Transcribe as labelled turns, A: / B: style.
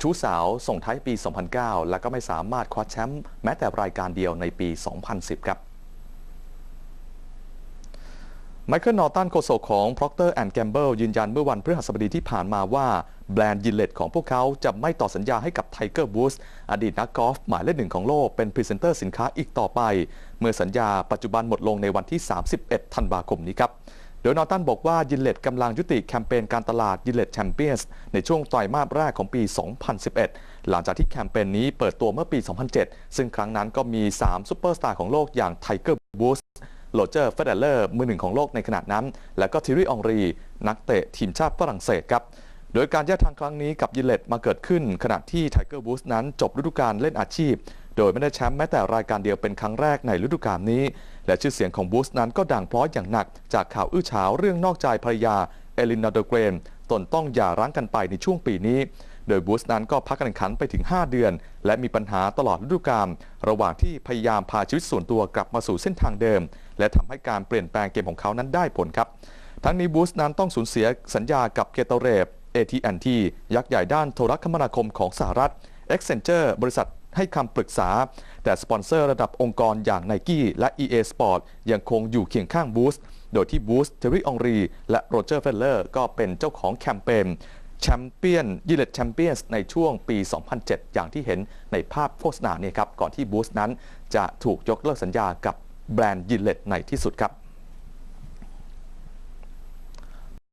A: ชู้สาวส่งท้ายปี 2009 และก็ไม่สามารถคว้าแชมป์แม้แต่รายการเดียวในปี 2010 ครับไมเคิลนอร์ตันโฆษกของ Procter Gamble ยืนยันเมื่อวันพฤหัสบดีที่ผ่านมาว่า แบรนด์ยินเลตของพวกเขาจะไม่ต่อสัญญาให้กับไทเกอร์บูสอดีตนักกอล์ฟหมายเลขหนึ่งของโลกเป็นพรีเซนเตอร์สินค้าอีกต่อไป เมื่อสัญญาปัจจุบันหมดลงในวันที่ 31 ธันวาคมนี้ครับ โดยนอตันบอกว่ายินเลตกำลังยุติแคมเปญการตลาดยินเลตแชมเปี้ยนส์ในช่วงไตรมาสแรกของปี 2011 หลังจากที่แคมเปญนี้เปิดตัวเมื่อปี 2007 ซึ่งครั้งนั้นก็มี 3 ซูเปอร์สตาร์ของโลกอย่างไทเกอร์บูสโรเจอร์เฟเดเลอร์มือหนึ่งของโลกในขณะนั้น และก็ทิรี่องรี นักเตะทีมชาติฝรั่งเศสครับโดยการแยกทางครั้งนี้กับยินเลตมาเกิดขึ้น ขณะที่ไทเกอร์บูสนั้นจบฤดูกาลเล่นอาชีพ โดยไม่ได้แชมป์แม้แต่รายการเดียวเป็นครั้งแรกในฤดูกาลนี้ และชื่อเสียงของบูสนั้นก็ด่างพร้อยอย่างหนัก จากข่าวอื้อฉาวเรื่องนอกใจภรรยาเอลินาโดเกรนตนต้องหย่าร้างกันไปในช่วงปีนี้ โดยบูสนั้นก็พักการแข่งขันไปถึง 5 เดือน และมีปัญหาตลอดฤดูกาลระหว่างที่พยายามพาชีวิตส่วนตัวกลับมาสู่เส้นทางเดิม และทำให้การเปลี่ยนแปลงเกมของเขานั้นได้ผลครับ ทั้งนี้บูสนั้นต้องสูญเสียสัญญากับเกตเรฟ AT&T ยักษ์ใหญ่ด้านโทรคมนาคมของสหรัฐ Accenture บริษัท ให้คำปรึกษา แต่สปอนเซอร์ระดับองค์กรอย่าง Nike และ EA Sport ยังคงอยู่เคียงข้างบูสโดยที่บูสเทอรี่องรีและโรเจอร์เฟลเลอร์ก็เป็นเจ้าของแคมเปญแชมเปี้ยนยิเลตแชมเปี้ยนในช่วงปี 2007 อย่างที่เห็นในภาพโฆษณาเนี่ยครับ ก่อนที่บูสนั้นจะถูกยกเลิกสัญญากับแบรนด์ยิเลตในที่สุดครับ